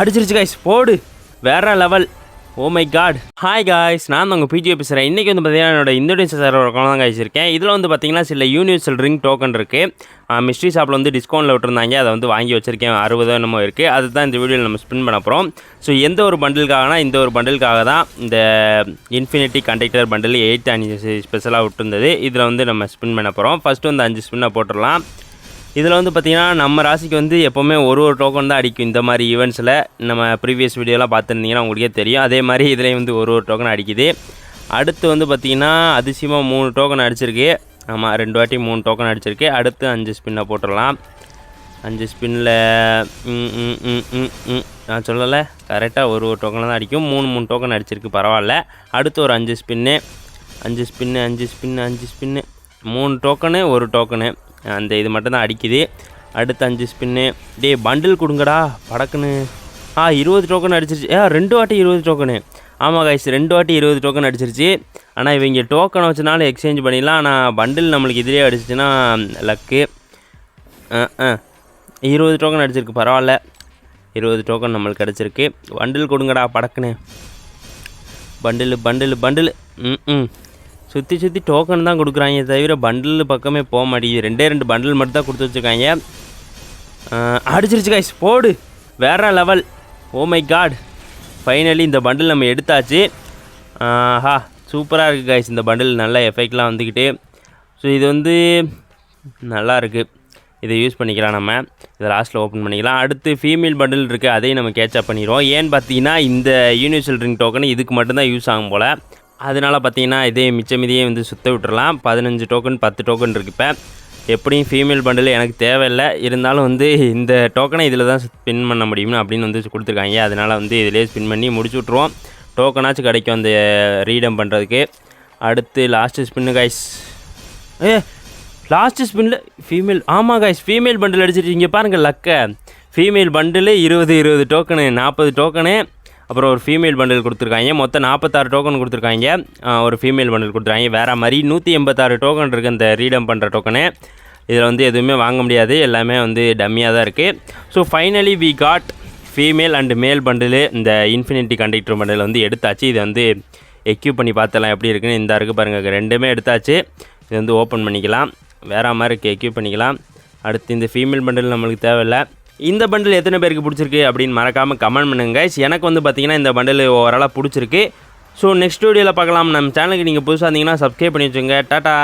அடிச்சிருச்சு கைஸ் போடு. வேற level oh my god hi guys நான் உங்கள் பிஜி பேசுகிறேன் இன்றைக்கி வந்து பார்த்தீங்கன்னா என்னோட இந்தோனேஷியா சர்வர் ஒரு தான் காய்ஸ் இருக்கேன். இதில் வந்து பார்த்தீங்கன்னா சில யூனிவர்சல் ரிங் டோக்கன் இருக்குது மிஸ்ட்ரி ஷாப்பில் வந்து டிஸ்கவுண்ட்டில் விட்டுருந்தாங்க. அதை வந்து வாங்கி வச்சிருக்கேன். அறுபதோ என்னமோ இருக்குது அதுதான் இந்த வீடியோவில் நம்ம ஸ்பின் பண்ண போகிறோம் ஸோ எந்த ஒரு பண்டிலுக்காகனா இந்த ஒரு பண்டிலுக்காக தான் இந்த இன்ஃபினிட்டி கண்டக்டர் பண்டில் எயிட் அஞ்சு ஸ்பெஷலாக விட்டுருந்தது. இதில் வந்து நம்ம ஸ்பின் பண்ண போகிறோம் ஃபஸ்ட்டு வந்து அஞ்சு ஸ்பின்னை போட்டுடலாம் இதில் வந்து பார்த்திங்கன்னா நம்ம ராசிக்கு வந்து எப்போவுமே ஒரு ஒரு டோக்கன் தான் அடிக்கும். இந்த மாதிரி ஈவெண்ட்ஸில் நம்ம ப்ரீவியஸ் வீடியோலாம் பார்த்துருந்தீங்கன்னா உங்களுக்கே தெரியும். அதே மாதிரி இதுலேயும் வந்து ஒரு ஒரு டோக்கன் அடிக்குது. அடுத்து வந்து பார்த்திங்கன்னா அதிசயமாக மூணு டோக்கன் அடிச்சிருக்கு. ஆமாம் ரெண்டு வாட்டி மூணு டோக்கன் அடிச்சிருக்கு. அடுத்து அஞ்சு ஸ்பின்னை போட்டுடலாம். அஞ்சு ஸ்பின்னில் நான் சொல்லலை. கரெக்டாக ஒரு ஒரு டோக்கன் தான் அடிக்கும். மூணு மூணு டோக்கன் அடிச்சிருக்கு பரவாயில்ல. அடுத்து ஒரு அஞ்சு ஸ்பின்னு அஞ்சு ஸ்பின்னு அஞ்சு ஸ்பின்னு அஞ்சு ஸ்பின்னு மூணு டோக்கனு ஒரு டோக்கனு அந்த இது மட்டும்தான் அடிக்குது. அடுத்து அஞ்சு ஸ்பின்னு டேய் பண்டில் கொடுங்கடா படக்குன்னு. ஆ இருபது டோக்கன் அடிச்சிருச்சு. ஏ ரெண்டு வாட்டி இருபது டோக்கனு ஆமாம் காய்ஸ் ரெண்டு வாட்டி இருபது டோக்கன் அடிச்சிருச்சு. ஆனால் இவங்க டோக்கனை வச்சுனாலும் எக்ஸ்சேஞ்ச் பண்ணிடலாம். ஆனால் பண்டில் நம்மளுக்கு இதிலே அடிச்சிச்சுன்னா லக்கு இருபது டோக்கன் அடிச்சிருக்கு பரவாயில்ல. இருபது டோக்கன் நம்மளுக்கு கிடச்சிருக்கு. பண்டில் கொடுங்கடா படக்குன்னு. பண்டில் பண்டில் பண்டில் ம் ம். சுற்றி சுற்றி டோக்கன் தான் கொடுக்குறாங்க தவிர பண்டில் பக்கமே போக மாட்டேங்குது. ரெண்டே ரெண்டு பண்டில் மட்டும் தான் கொடுத்து வச்சுருக்காங்க. அடிச்சிருச்சு கைஸ் போடு. வேற level oh my god finally இந்த பண்டில் நம்ம எடுத்தாச்சு. ஆஹா சூப்பராக இருக்குது கைஸ் இந்த பண்டில் நல்ல எஃபெக்ட்லாம் வந்துக்கிட்டு ஸோ இது வந்து நல்லா இருக்குது இதை யூஸ் பண்ணிக்கலாம் நம்ம. இதை லாஸ்ட்டில் ஓப்பன் பண்ணிக்கலாம். அடுத்து ஃபீமேல் பண்டில் இருக்குது அதையும் நம்ம கேட்சப் பண்ணிடுவோம். ஏன்னு பார்த்தீங்கன்னா இந்த யூனிவர்சல் ரிங் டோக்கன் இதுக்கு மட்டும்தான் யூஸ் ஆகும் போல். அதனால் பார்த்தீங்கன்னா இதே மிச்ச மீதியே வந்து சுத்த விட்டுறலாம். பதினஞ்சு டோக்கன் பத்து டோக்கன் இருக்குது இப்போ. எப்படியும் ஃபீமேல் பண்டில் எனக்கு தேவையில்லை. இருந்தாலும் வந்து இந்த டோக்கனை இதில் தான் ஸ்பின் பண்ண முடியும்னு அப்படின்னு வந்து கொடுத்துருக்காங்க. அதனால் வந்து இதிலே ஸ்பின் பண்ணி முடிச்சு விட்ருவோம் டோக்கனாச்சும் கிடைக்கும் அந்த ரீடம் பண்ணுறதுக்கு அடுத்து லாஸ்ட்டு ஸ்பின்னு காய்ஸ் ஏ லாஸ்ட்டு ஸ்பின்னில் ஃபீமேல் ஆமாம் காய்ஸ் ஃபீமேல் பண்டில் அடிச்சிட்டு இங்கே பாருங்கள் லக்க. ஃபீமேல் பண்டில் இருபது இருபது டோக்கனு நாற்பது டோக்கனு அப்புறம் ஒரு ஃபீமேல் பண்டில் கொடுத்துருக்காங்க. மொத்தம் நாற்பத்தாறு டோக்கன் கொடுத்துருக்காங்க. ஒரு ஃபீமேல் பண்டில் கொடுத்துருக்காங்க. வேறு மாதிரி நூற்றி எண்பத்தாறு டோக்கன் இருக்குது இந்த ரீடம் பண்ணுற டோக்கனு இதில் வந்து எதுவுமே வாங்க முடியாது. எல்லாமே வந்து டம்மியாக தான் இருக்குது so finally we got female and male bundle இந்த இன்ஃபினிட்டி கண்டக்டர் பண்டில் வந்து எடுத்தாச்சு. இது வந்து எக்யூப் பண்ணி பார்த்தலாம் எப்படி இருக்குன்னு இந்த இருக்குது பாருங்கள் ரெண்டுமே எடுத்தாச்சு. இது வந்து ஓப்பன் பண்ணிக்கலாம். வேறு மாதிரி இருக்குது எக்யூப் பண்ணிக்கலாம். அடுத்து இந்த ஃபீமேல் பண்டில் நம்மளுக்கு தேவையில்லை. இந்த பண்டில் எத்தனை பேருக்கு பிடிச்சிருக்கு அப்படின்னு மறக்காமல் கமெண்ட் பண்ணுங்க எனக்கு வந்து பார்த்தீங்கன்னா இந்த பண்டில் ஓவராலாக பிடிச்சிருக்கு. ஸோ நெக்ஸ்ட் வீடியோவில் பார்க்கலாம். நம்ம சேனலுக்கு நீங்கள் புதுசாக இருந்தீங்கன்னா சப்ஸ்கிரைப் பண்ணி வச்சுங்க டாட்டா!